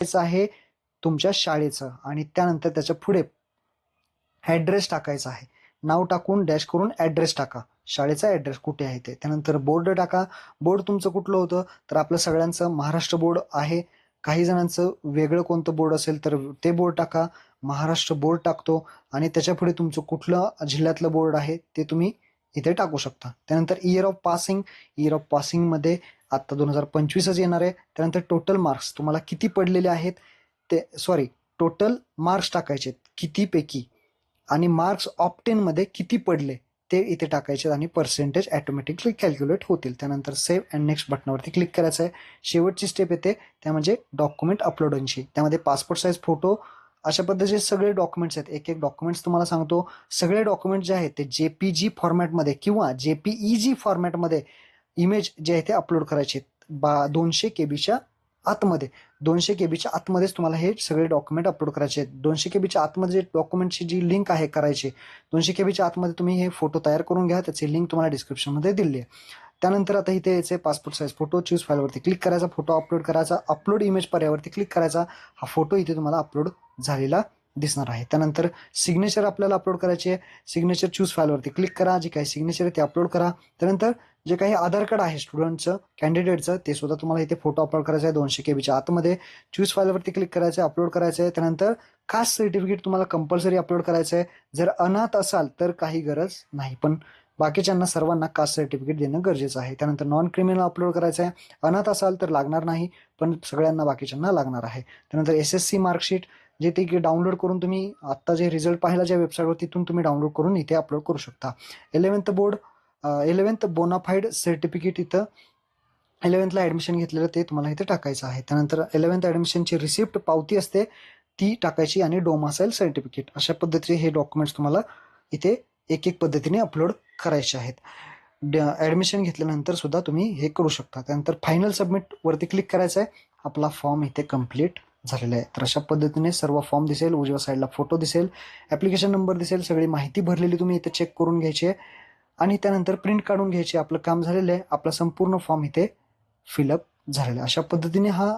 टाकायचं आहे तुमच्या शाळेचं आणि त्यानंतर त्याच्या पुढे ॲड्रेस टाकायचा आहे. नाव टाकून डॅश करून ॲड्रेस टाका. शाळेचा ॲड्रेस कुठे आहे ते. त्यानंतर बोर्ड टाका. बोर्ड तुमचं कुठलं होतं? तर आपलं सगळ्यांचं महाराष्ट्र बोर्ड आहे. काही जणांचं वेगळं कोणतं बोर्ड असेल तर ते बोर्ड टाका. महाराष्ट्र बोर्ड टाकतो आणि त्याच्या पुढे तुमचं कुठलं जिल्ह्यातलं बोर्ड आहे ते तुम्ही इथे टाकू शकता. त्यानंतर year of passing year of पासिंगमध्ये आत्ता दोन हजार पंचवीसच येणार आहे. त्यानंतर टोटल मार्क्स तुम्हाला किती पडलेले आहेत? ते सॉरी टोटल मार्क्स टाकायचे कितीपैकी? आणि मार्क्स ऑप्टेनमध्ये किती पडले? ते इथे टाकायचे आणि पर्सेंटेज ॲटोमॅटिकली कॅल्क्युलेट होतील. त्यानंतर सेव्ह अँड नेक्स्ट बटनावरती क्लिक करायचं आहे. शेवटची स्टेप येते. त्या म्हणजे डॉक्युमेंट अपलोडांची त्यामध्ये पासपोर्ट साईज फोटो अशा पद्धतीचे सगळे डॉक्युमेंट्स आहेत. एक एक डॉक्युमेंट्स तुम्हाला सांगतो. सगळे डॉक्युमेंट जे आहेत ते जे पी जी फॉर्मॅटमध्ये किंवा जे पी ई जी फॉर्मॅटमध्ये इमेज जे आहे ते अपलोड करायचे आहेत. बा दोनशे के बीच्या आतमध्ये. दोनशे के बीच्या आतमध्येच तुम्हाला हे सगळे डॉक्युमेंट अपलोड करायचे आहेत. दोनशे के बीच्या आतमध्ये डॉक्युमेंटची जी लिंक आहे करायची दोनशे के बीच्या आतमध्ये तुम्ही हे फोटो तयार करून घ्या. त्याची लिंक तुम्हाला डिस्क्रिप्शनमध्ये दिली आहे. त्यानंतर आता इथे याचे पासपोर्ट साईज फोटो चूज फाईलवरती क्लिक करायचा फोटो अपलोड करायचा अपलोड इमेज पर्यावरती क्लिक करायचा. हा फोटो इथे तुम्हाला अपलोड झालेला दिसणार आहे. त्यानंतर सिग्नेचर आपल्याला अपलोड करायची आहे. सिग्नेचर चूज फाईलवरती क्लिक करा. जे काही सिग्नेचर आहे ते अपलोड करा. त्यानंतर जे काही आधार कार्ड आहे स्टुडंटचं कॅन्डिडेटचं ते सुद्धा तुम्हाला इथे फोटो अपलोड करायचा आहे दोनशे के बीच्या आतमध्ये चूज फाईलवरती क्लिक करायचं आहे अपलोड करायचं आहे. त्यानंतर कास्ट सर्टिफिकेट तुम्हाला कंपल्सरी अपलोड करायचं आहे. जर अनाथ असाल तर काही गरज नाही पण बाकीच्यांना सर्वांना कास्ट सर्टिफिकेट देणं गरजेचं आहे. त्यानंतर नॉन क्रिमिनल अपलोड करायचं आहे. अनाथ असाल तर लागणार नाही पण सगळ्यांना बाकीच्यांना लागणार आहे. त्यानंतर एस एस सी मार्कशीट जे ते डाउनलोड करून तुम्ही आत्ता जे रिझल्ट पाहिला ज्या वेबसाईटवर तिथून तुम्ही डाउनलोड करून इथे अपलोड करू शकता. Eleventh board eleventh bonafide certificate इथं इलेव्हन्थला ॲडमिशन घेतलेलं ते तुम्हाला इथे टाकायचं आहे. त्यानंतर इलेवन्थ ॲडमिशनची रिसिप्ट पावती असते ती टाकायची आणि डोमासाईल सर्टिफिकेट अशा पद्धतीचे हे डॉक्युमेंट्स तुम्हाला इथे एक एक पद्धतीने अपलोड करायचे आहेत. ॲडमिशन घेतल्यानंतर सुद्धा तुम्ही हे करू शकता. त्यानंतर फायनल सबमिटवरती क्लिक करायचं आहे आपला फॉर्म इथे कंप्लीट झालेला आहे. तर अशा पद्धतीने सर्व फॉर्म दिसेल उजव्या साईडला फोटो दिसेल ॲप्लिकेशन नंबर दिसेल सगळी माहिती भरलेली तुम्ही इथे चेक करून घ्यायची आहे. आणि त्यानंतर प्रिंट काढून घ्यायची. आपलं काम झालेलं आहे. आपला संपूर्ण फॉर्म इथे फिलअप झालेला आहे. अशा पद्धतीने हा